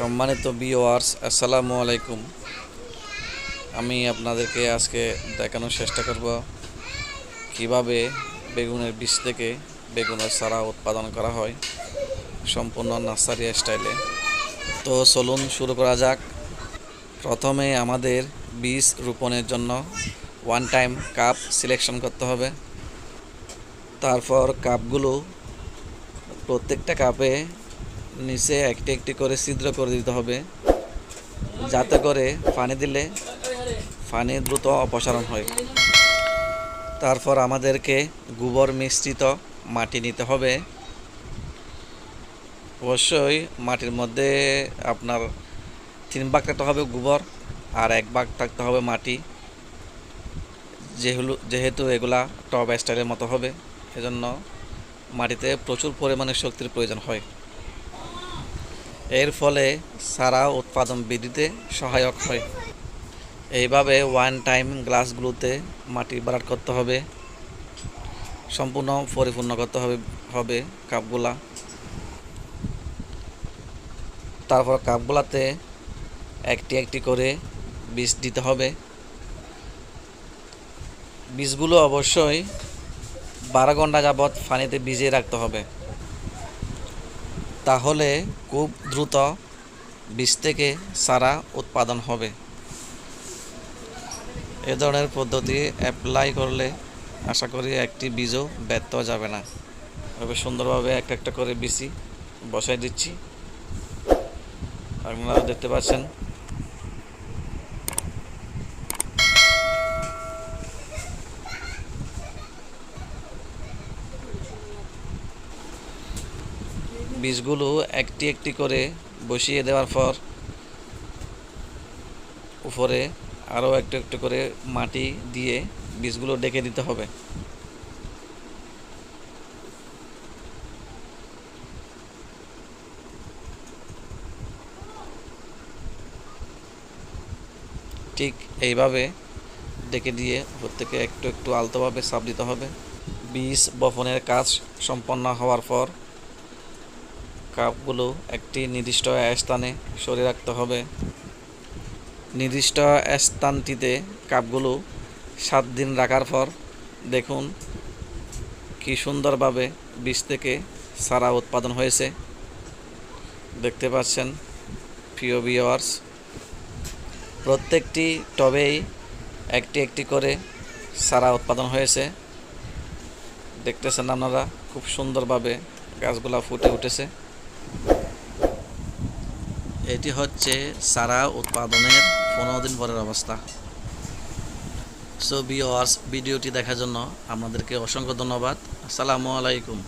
সম্মানিত বিওয়ার্স আসসালামু আলাইকুম। আমি আপনাদেরকে আজকে দেখানোর চেষ্টা করব কীভাবে বেগুনের বীজ থেকে বেগুনের চারা উৎপাদন করা হয় সম্পূর্ণ নার্সারি স্টাইলে। তো চলুন শুরু করা যাক। প্রথমে আমাদের বীজ রোপণের জন্য ওয়ান টাইম কাপ সিলেকশন করতে হবে। তারপর কাপগুলো প্রত্যেকটা কাপে নিচে একটি একটি করে ছিদ্র করে দিতে হবে। যাতে করে পানি দিলে পানি দ্রুত অপসারণ হয়। তারপর আমাদেরকে গোবর মিশ্রিত মাটি নিতে হবে। অবশ্যই মাটির মধ্যে আপনার তিন ভাগ থাকতে হবে গোবর আর এক ভাগ থাকতে হবে মাটি। যেগুলো যেহেতু এগুলা টব স্টাইলের মতো হবে, এজন্য মাটিতে প্রচুর পরিমাণে শক্তির প্রয়োজন হয়। এর ফলে সারা উৎপাদন বৃদ্ধিতে সহায়ক হয়। এইভাবে ওয়ান টাইম গ্লাসগুলোতে মাটি বাড়াট করতে হবে। সম্পূর্ণ পরিপূর্ণ করতে হবে হবে কাপগুলা। তারপর কাপগুলাতে একটি একটি করে বীজ দিতে হবে। বীজগুলো অবশ্যই বারো ঘণ্টা যাবৎ পানিতে ভিজিয়ে রাখতে হবে। তাহলে খুব দ্রুত বীজ থেকে সারা উৎপাদন হবে। এ ধরনের পদ্ধতি অ্যাপ্লাই করলে আশা করি একটি বীজও ব্যর্থ যাবে না। তবে সুন্দরভাবে এক একটা করে বিসি বসাই দিচ্ছি। আপনারা দেখতে পাচ্ছেন বীজগুলো একটি একটি করে বসিয়ে দেওয়ার পর উপরে আরও একটু একটু করে মাটি দিয়ে বীজগুলো ডেকে দিতে হবে। ঠিক এইভাবে ডেকে দিয়ে উপর থেকে একটু একটু আলতোভাবে চাপ দিতে হবে। বীজ বপনের কাজ সম্পন্ন হওয়ার পর কাপগুলো একটি নির্দিষ্ট স্থানে সরিয়ে রাখতে হবে। নির্দিষ্ট স্থানটিতে কাপগুলো সাত দিন রাখার পর দেখুন কি সুন্দরভাবে বীজ থেকে সারা উৎপাদন হয়েছে। দেখতে পাচ্ছেন, প্রিয় ভিওয়ার্স প্রত্যেকটি টবেই একটি একটি করে সারা উৎপাদন হয়েছে। দেখতেছেন আপনারা, খুব সুন্দরভাবে গাছগুলা ফুটে উঠেছে। এটি হচ্ছে সারা উৎপাদনের পনেরো দিন পরের অবস্থা। সো ভিওয়ার্স ভিডিওটি দেখার জন্য আপনাদেরকে অসংখ্য ধন্যবাদ। আসসালামু আলাইকুম।